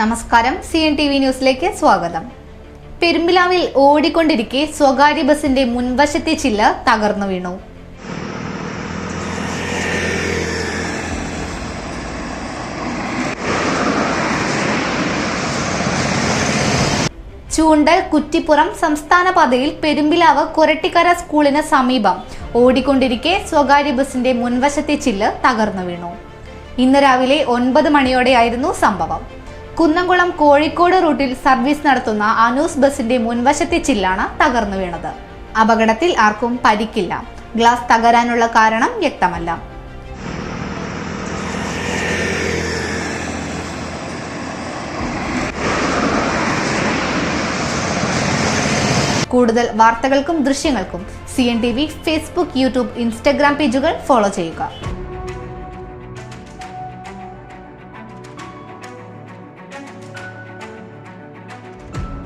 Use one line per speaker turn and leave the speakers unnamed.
നമസ്കാരം. C N T V ന്യൂസിലേക്ക് സ്വാഗതം. പെരുമ്പിലാവിൽ ഓടിക്കൊണ്ടിരിക്കെ സ്വകാര്യ ബസിന്റെ മുൻവശത്തെ ചില്ല തകർന്നു വീണു. ചൂണ്ടൽ കുറ്റിപ്പുറം സംസ്ഥാന പാതയിൽ പെരുമ്പിലാവ് കൊരട്ടിക്കര സ്കൂളിന് സമീപം ഓടിക്കൊണ്ടിരിക്കെ സ്വകാര്യ ബസിന്റെ മുൻവശത്തെ ചില്ല് തകർന്നു വീണു. ഇന്ന് രാവിലെ ഒൻപത് മണിയോടെയായിരുന്നു സംഭവം. കുന്നംകുളം കോഴിക്കോട് റൂട്ടിൽ സർവീസ് നടത്തുന്ന അനൂസ് ബസിന്റെ മുൻവശത്തെ ചില്ലാണ് തകർന്നു വീണത്. അപകടത്തിൽ ആർക്കും പരിക്കില്ല. ഗ്ലാസ് തകരാനുള്ള കാരണം വ്യക്തമല്ല. കൂടുതൽ വാർത്തകൾക്കും ദൃശ്യങ്ങൾക്കും C N T V Facebook YouTube Instagram പേജുകൾ ഫോളോ ചെയ്യുക.